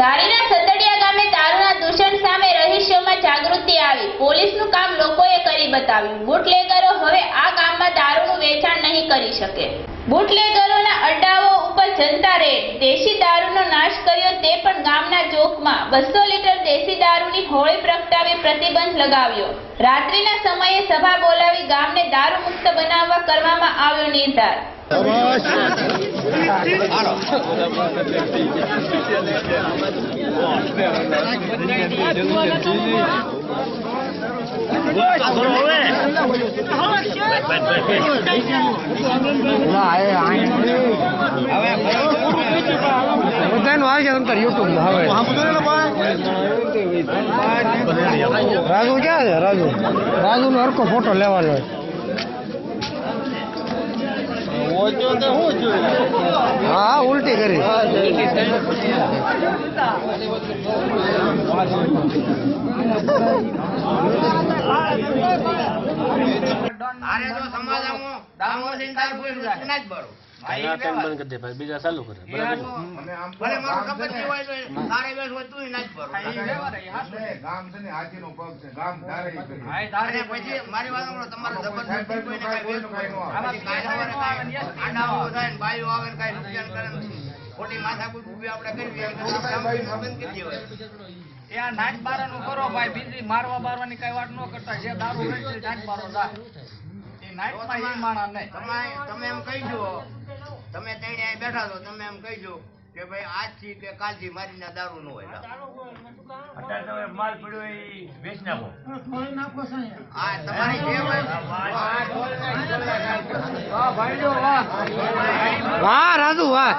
ધારીના સતડિયા ગામે દારૂના દૂષણ સામે રહીશોમાં જાગૃતિ આવી. પોલીસનું કામ લોકોએ કરી બતાવ્યું. બુટલેગરો હવે આ ગામમાં દારૂનું વેચાણ નહીં કરી શકે. બુટલેગરોના અડ્ડાઓ ઉપર જનતા રેડ દેશી દારૂનો નાશ કર્યો તે પણ ગામના ચોકમાં. બસો લીટર દેશી દારૂની હોળી પ્રગટાવી પ્રતિબંધ લગાવ્યો. રાત્રિના સમયે સભા બોલાવી ગામને દારૂ મુક્ત બનાવવા કરવામાં આવ્યો નિર્ધાર. બધાનું આવી યુટ્યુબ હવે. રાજુ ક્યાં છે રાજુ? રાજુ નો હરકો ફોટો લેવાનો હા હા ઉલટી કરી. આરે તો સમાજમાં દામો સિંગાર કોઈ ના જ બરો બંધ કરી દે ભાઈ. બીજા ચાલુ કરે. બરાબર ભલે મારું કપટ હોય તો તારે બેસ હોય તું ના જ બરો ગામ છે ને હાથીનો પગ છે. ગામ ધારે ઈ પછી મારી વાત સાંભળો, તમારે જબરદસ્તી કોઈને કાંઈ વેચવું હોય. પછી કાંઈ સવારે કાંઈ આડાઓ થાય ને બાઈઓ આવે ને કાંઈ નુકસાન કરે ખોટી આપણે બંધ દેવાય. ભાઈ બીજી મારવા બારવાની કઈ વાત ન કરતા. જે દારૂ નાચ બારો એ માણા નહીં. તમે તમે એમ કહી દો તમે ત્રણે અહીં બેઠા છો તમે એમ કહીજો કે ભાઈ આજથી કે કાલથી મારીને દારૂ ન હોય હા તમારી જે હોય વાહ રાજુ વાહ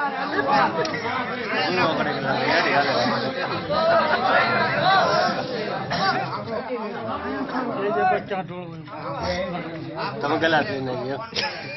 તમે ગલા થઈ નાખી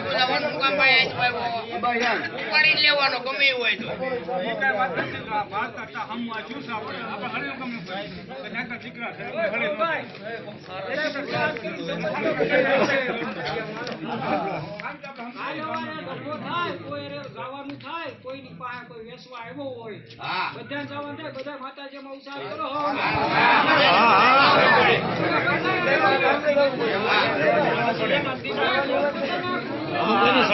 જવાનું. કામ ભાઈ થાય કોઈની પાસે કોઈ વેસવા આવ્યો હોય બધા જવાનું થાય બધા માતાજીમાં ઉતાર કરો હા